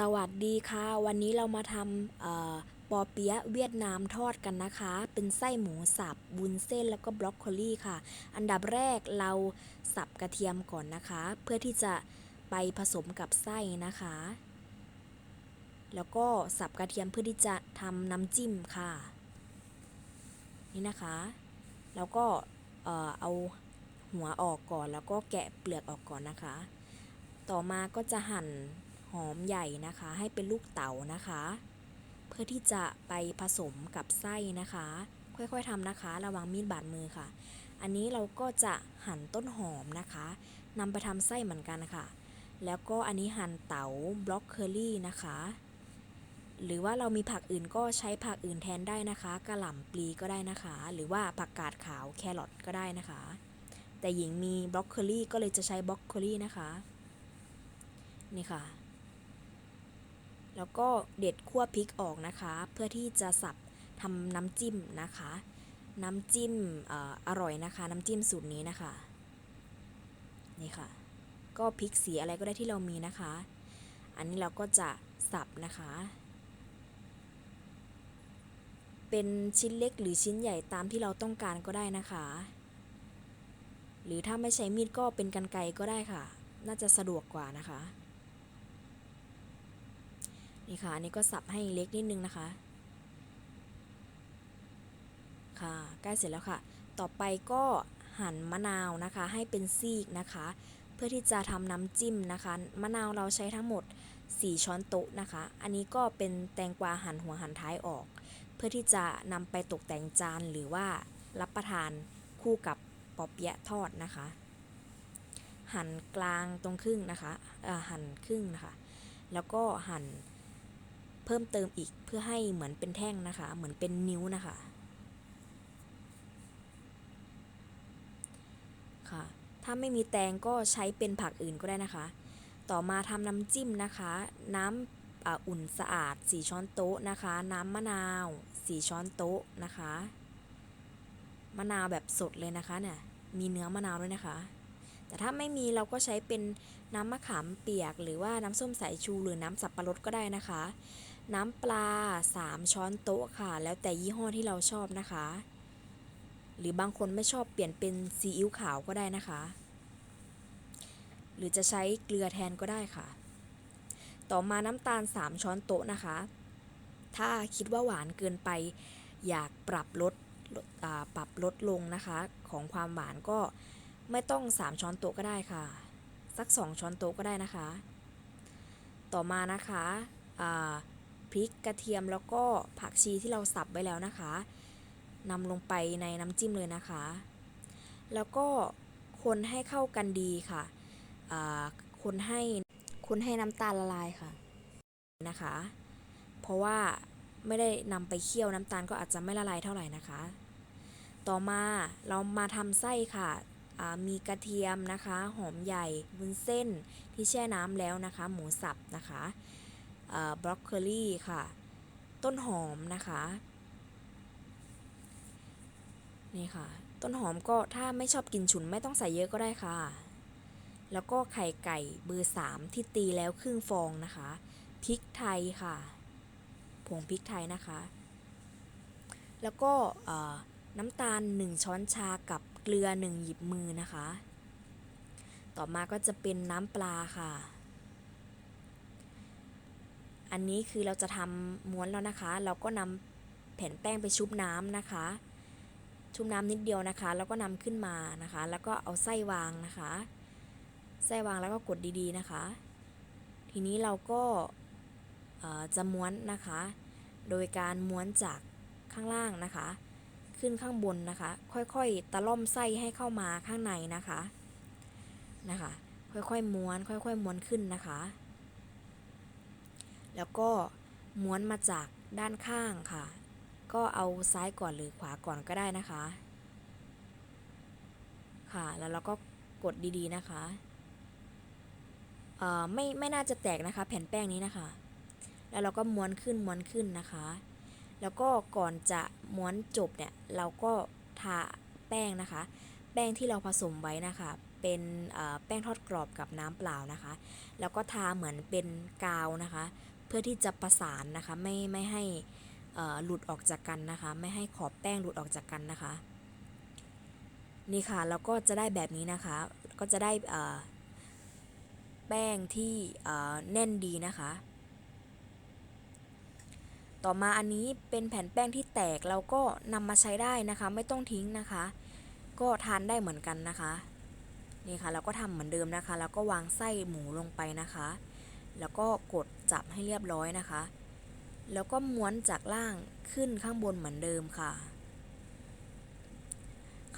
สวัสดีค่ะ วันนี้เรามาทำปอเปี๊ยะเวียดนามทอดกันนะคะ เป็นไส้หมูสับวุ้นเส้นแล้วก็บรอกโคลี่ค่ะ อันดับแรกเราสับกระเทียมก่อนนะคะ เพื่อที่จะไปผสมกับไส้นะคะ แล้วก็สับกระเทียมเพื่อที่จะทำน้ำจิ้มค่ะ นี่นะคะ แล้วก็เออเอาหัวออกก่อนแล้วก็แกะเปลือกออกก่อนนะคะ ต่อมาก็จะหั่น หอมใหญ่นะคะ ให้เป็นลูกเต๋านะคะ เพื่อที่จะไปผสมกับไส้นะคะ ค่อยๆทำนะคะ ระวังมีดบาดมือค่ะ อันนี้เราก็จะหั่นต้นหอมนะคะนำไปทำไส้เหมือนกันค่ะ แล้วก็อันนี้หั่นเต๋าบล็อกเคอรี่นะคะ หรือว่าเรามีผักอื่นก็ใช้ผักอื่นแทนได้นะคะกระหล่ำปลีก็ได้นะคะ หรือว่าผักกาดขาวแครอทก็ได้นะคะ แต่หญิงมีบล็อกเคอรี่ก็เลยจะใช้บล็อกเคอรี่นะคะ นี่ค่ะ แล้วก็เด็ดขั้วพริกออกนะคะ เพื่อที่จะสับทำน้ำจิ้มนะคะ น้ำจิ้มอออร่อยนะคะ น้ำจิ้มสูตรนี้นะคะนี่ค่ะ ก็พริกสีอะไรก็ได้ที่เรามีนะคะ อันนี้เราก็จะสับนะคะ เป็นชิ้นเล็กหรือชิ้นใหญ่ตามที่เราต้องการก็ได้นะคะ หรือถ้าไม่ใช้มีดก็เป็นกรรไกรก็ได้ค่ะ น่าจะสะดวกกว่านะคะ นี่ค่ะอันนี้ก็สับให้เล็กนิดนึงนะคะ ค่ะใกล้เสร็จแล้วค่ะ ต่อไปก็หั่นมะนาวนะคะ ให้เป็นซีกนะคะ เพื่อที่จะทำน้ำจิ้มนะคะ มะนาวเราใช้ทั้งหมด 4 ช้อนโต๊ะนะคะ อันนี้ก็เป็นแตงกวาหั่นหัวหั่นท้ายออก เพื่อที่จะนำไปตกแต่งจานหรือว่ารับประทานคู่กับปอเปี๊ยะทอดนะคะ หั่นกลางตรงครึ่งนะคะ เอ่อหั่นครึ่งนะคะ แล้วก็หั่น เพิ่มเติมอีกเพื่อให้เหมือนเป็นแท่งนะคะ เหมือนเป็นนิ้วนะคะ ค่ะ ถ้าไม่มีแตงก็ใช้เป็นผักอื่นก็ได้นะคะ ต่อมาทำน้ำจิ้มนะคะ น้ำอ,อุ่นสะอาด 4 ช้อนโต๊ะนะคะ น้ำมะนาว 4 ช้อนโต๊ะนะคะ มะนาวแบบสดเลยนะคะเนี่ย มีเนื้อมะนาวด้วยนะคะแต่ถ้าไม่มีเราก็ใช้เป็นน้ำมะขามเปียก หรือว่าน้ำส้มสายชูหรือน้ำสับปะรดก็ได้นะคะ น้ำปลา 3 ช้อนโต๊ะค่ะ แล้วแต่ยี่ห้อที่เราชอบนะคะ หรือบางคนไม่ชอบเปลี่ยนเป็นซีอิ๊วขาวก็ได้นะคะ หรือจะใช้เกลือแทนก็ได้ค่ะ ต่อมาน้ำตาล 3 ช้อนโต๊ะนะคะ ถ้าคิดว่าหวานเกินไป อยากปรับลดปรับลดลงนะคะ ของความหวานก็ไม่ต้อง 3 ช้อนโต๊ะก็ได้ค่ะ สัก 2 ช้อนโต๊ะก็ได้นะคะ ต่อมานะคะอ่า พริกกระเทียมแล้วก็ผักชีที่เราสับไว้แล้วนะคะนำลงไปในน้ำจิ้มเลยนะคะ แล้วก็คนให้เข้ากันดีค่ะคนให้คนให้น้ำตาลละลายค่ะนะคะ เพราะว่าไม่ได้นำไปเคี่ยวน้ำตาลก็อาจจะไม่ละลายเท่าไหร่นะคะ ต่อมาเรามาทำไส้ค่ะมีกระเทียมนะคะ หอมใหญ่วุ้นเส้นที่แช่น้ำแล้วนะคะ หมูสับนะคะ บรอกโคลีค่ะ ต้นหอมนะคะ นี่ค่ะ ต้นหอมก็ถ้าไม่ชอบกินฉุนไม่ต้องใส่เยอะก็ได้ค่ะ แล้วก็ไข่ไก่เบอร์สามที่ตีแล้วครึ่งฟองนะคะ พริกไทยค่ะ ผงพริกไทยนะคะ แล้วก็น้ำตาล 1 ช้อนชากับเกลือ 1 หยิบมือนะคะ ต่อมาก็จะเป็นน้ำปลาค่ะ อันนี้คือเราจะทำม้วนแล้วนะคะ เราก็นำแผ่นแป้งไปชุบน้ำนะคะ ชุบน้ำนิดเดียวนะคะ แล้วก็นำขึ้นมานะคะ แล้วก็เอาไส้วางนะคะ ไส้วางแล้วก็กดดีๆนะคะ ทีนี้เราก็จะม้วนนะคะ โดยการม้วนจากข้างล่างนะคะ ขึ้นข้างบนนะคะ ค่อยๆ ตะล่อมไส้ให้เข้ามาข้างในนะคะนะคะ ค่อยๆม้วน ค่อยๆม้วนขึ้นนะคะ แล้วก็ม้วนมาจากด้านข้างค่ะ ก็เอาซ้ายก่อนหรือขวาก่อนก็ได้นะคะ ค่ะแล้วเราก็กดดีๆนะคะเอ่อไม่ไม่น่าจะแตกนะคะ แผ่นแป้งนี้นะคะ แล้วเราก็ม้วนขึ้นม้วนขึ้นนะคะ แล้วก็ก่อนจะม้วนจบเนี่ยเราก็ทาแป้งนะคะ แป้งที่เราผสมไว้นะคะเป็นเอ่อแป้งทอดกรอบกับน้ำเปล่านะคะ แล้วก็ทาเหมือนเป็นกาวนะคะ พื่อที่จะประสานนะคะไม่ไม่ให้หลุดออกจากกันนะคะ ไม่ให้ขอบแป้งหลุดออกจากกันนะคะ นี่ค่ะแล้วก็จะได้แบบนี้นะคะ ก็จะได้แป้งที่แน่นดีนะคะ ต่อมาอันนี้เป็นแผ่นแป้งที่แตกเราก็นำมาใช้ได้นะคะ ไม่ต้องทิ้งนะคะ ก็ทานได้เหมือนกันนะคะนี่ค่ะเราก็ทำเหมือนเดิมนะคะ แล้วก็วางไส้หมูลงไปนะคะ แล้วก็กดจับให้เรียบร้อยนะคะ แล้วก็ม้วนจากล่างขึ้นข้างบนเหมือนเดิมค่ะ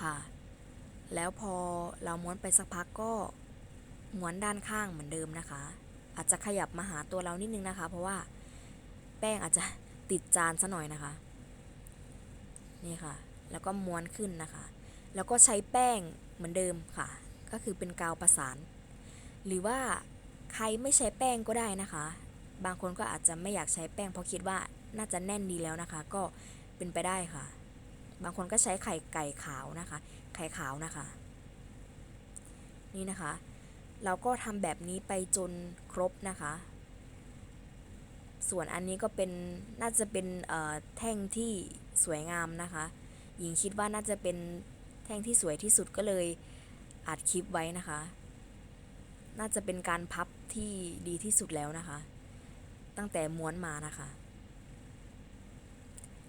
ค่ะ แล้วพอเราม้วนไปสักพักก็ม้วนด้านข้างเหมือนเดิมนะคะ อาจจะขยับมาหาตัวเรานิดนึงนะคะ เพราะว่าแป้งอาจจะติดจานซะหน่อยนะคะ นี่ค่ะ แล้วก็ม้วนขึ้นนะคะ แล้วก็ใช้แป้งเหมือนเดิมค่ะ ก็คือเป็นกาวประสาน หรือว่า ใครไม่ใช้แป้งก็ได้นะคะ บางคนก็อาจจะไม่อยากใช้แป้งเพราะคิดว่าน่าจะแน่นดีแล้วนะคะ ก็เป็นไปได้ค่ะ บางคนก็ใช้ไข่ไก่ขาวนะคะ ไข่ขาวนะคะ นี่นะคะ เราก็ทำแบบนี้ไปจนครบนะคะ ส่วนอันนี้ก็เป็นน่าจะเป็นเอ่อแท่งที่สวยงามนะคะ หญิงคิดว่าน่าจะเป็นแท่งที่สวยที่สุดก็เลยอัดคลิปไว้นะคะ น่าจะเป็นการพับที่ดีที่สุดแล้วนะคะ ตั้งแต่ม้วนมานะคะ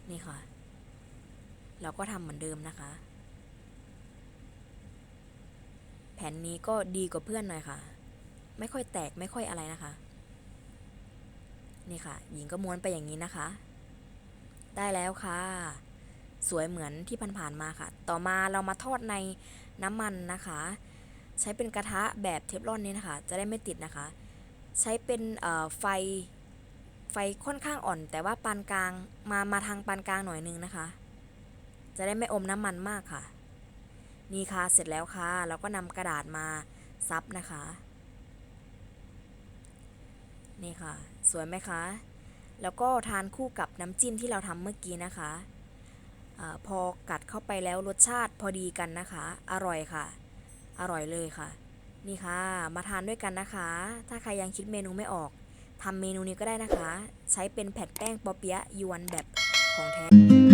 นี่ค่ะ เราก็ทำเหมือนเดิมนะคะ แผ่นนี้ก็ดีกว่าเพื่อนหน่อยค่ะ ไม่ค่อยแตกไม่ค่อยอะไรนะคะ นี่ค่ะ หญิงก็ม้วนไปอย่างนี้นะคะ ได้แล้วค่ะสวยเหมือนที่ผ่านๆมาค่ะ ต่อมาเรามาทอดในน้ำมันนะคะ ใช้เป็นกระทะแบบเทฟลอนนี้นะคะ จะได้ไม่ติดนะคะ ใช้เป็นไฟไฟค่อนข้างอ่อน แต่ว่าปานกลางมามาทางปานกลางหน่อยนึงนะคะ จะได้ไม่อมน้ำมันมากค่ะ นี่ค่ะเสร็จแล้วค่ะเราก็นำกระดาษมาซับนะคะ นี่ค่ะ สวยไหมคะ แล้วก็ทานคู่กับน้ำจิ้มที่เราทำเมื่อกี้นะคะอพอกัดเข้าไปแล้วรสชาติพอดีกันนะคะ อร่อยค่ะ อร่อยเลยค่ะ นี่ค่ะ มาทานด้วยกันนะคะ ถ้าใครยังคิดเมนูไม่ออกทำเมนูนี้ก็ได้นะคะ ใช้เป็นแผ่นแป้งปอเปี๊ยะยวนแบบของแท้